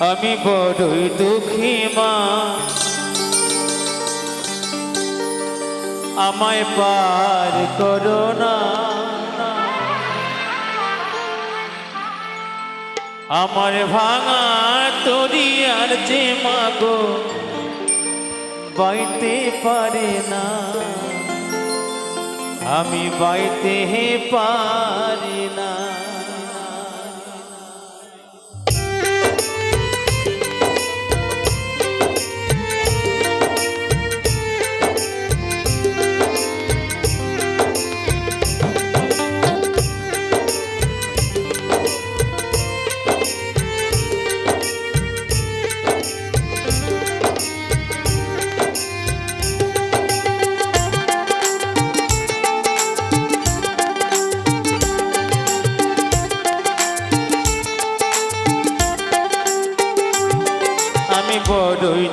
আমি বড়ই দুঃখী মা। আমায় পার করো না আমার ভাঙা তরি আর যে মাগো বাইতে পারে না। আমি বাইতে পারি না।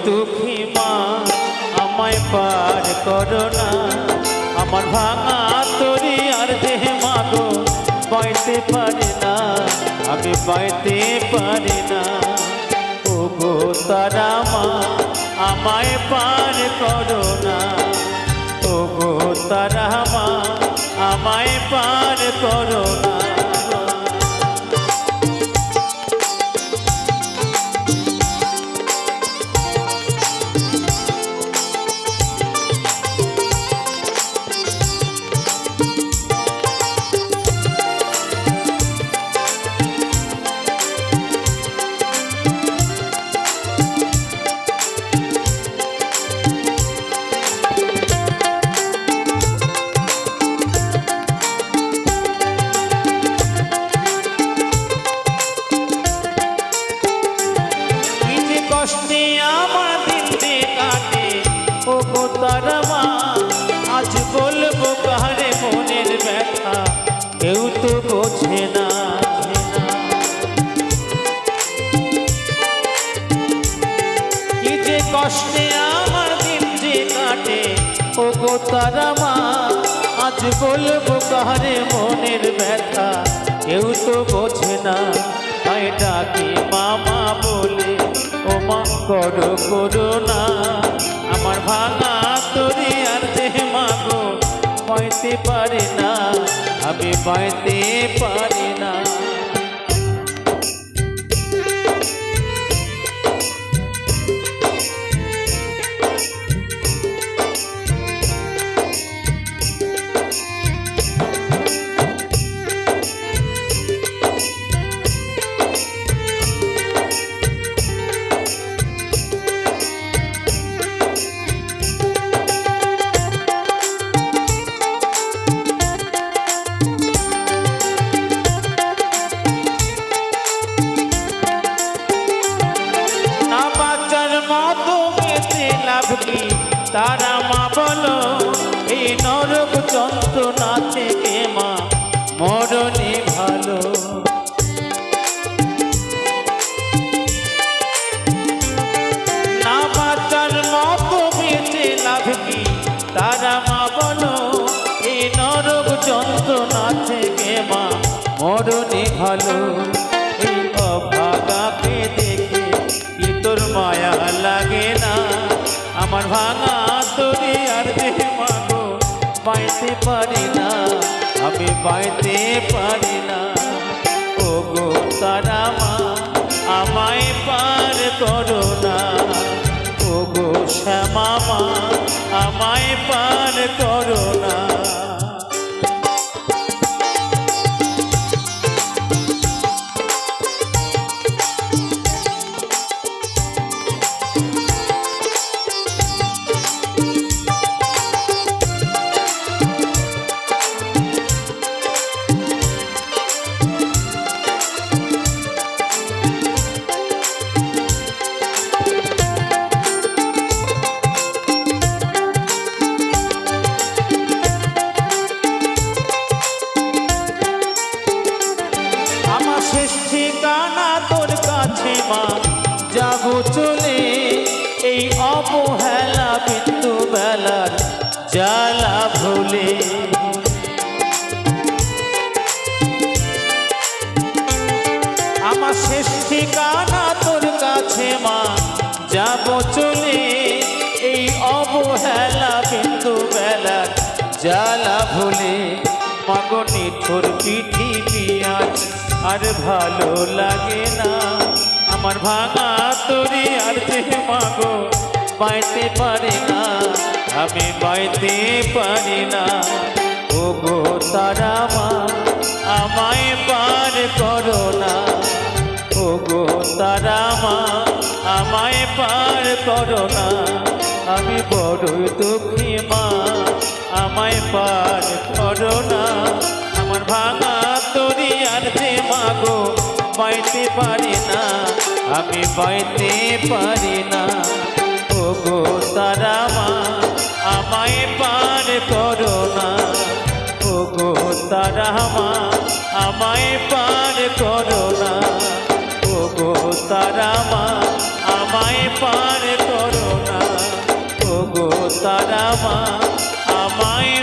দুঃখী মা, আমায় পার করো না। আমার ভাঙা তরি আর দেহ মাগো পাইতে পারি না। আমি পাইতে পারি না। ও গো তারা মা, আমায় পার করো না। ও গো তারা মা, আমায় পার করো না। গো তারা মা আজ বলব কারে মনের ব্যথা, কেউ তো বোঝে না। কি যে কষ্টে আমার দিন যে কাটে ও গো তারা মা, আজ বলব কারে মনের ব্যথা, কেউ তো বোঝে না। তাই ডাকি মামা বলে? ও মা, করো করো না। আমার ভাঙা তরি আর দেহ মাগো। পাইতে পারে না, আমি পাইতে পারি তারা মা বলো, এই নরক যন্ত্রণা থেকে মা মরণে ভালো। না বাচ্চার মতো বেঁচে তারা মা বলো, এই নরক যন্ত্রণা থেকে মা মরণে ভালো। পাইতে পারি না, আমি পাইতে পারি না। ও গো তারা মা, আমায় পার করো না। ও গো শ্যামা মা, আমায় পার করো না। মা যাব চলে এই অবহেলা বিন্দু বেলার জ্বালা ভুলে। আমার শেষ ঠিকানা তোর কাছে, মা, যাব চলে এই অবহেলা বিন্দু বেলা জ্বালা ভুলে। মগনে তোর পৃথিবী আজ আর ভালো লাগে না? আমার ভাঙা তোরে আর যে মাগো বাইতে পারি না, আমি বাইতে পারি না। ও গো তারা মা, আমায় পার করো না। ও গো তারা মা, আমায় পার করো না। আমি বড়ই দুঃখী মা, আমায় পার করো না। আমার ভাঙা তরি আর যে মাগো বাইতে পারি না। আমি বাইতে পারি না। ও গো তারা মা আমায় পার করো না। ও গো তারা মা আমায় পার করো না। ও গো তারা মা আমায় পার করো না। ও গো তারা মা আমায়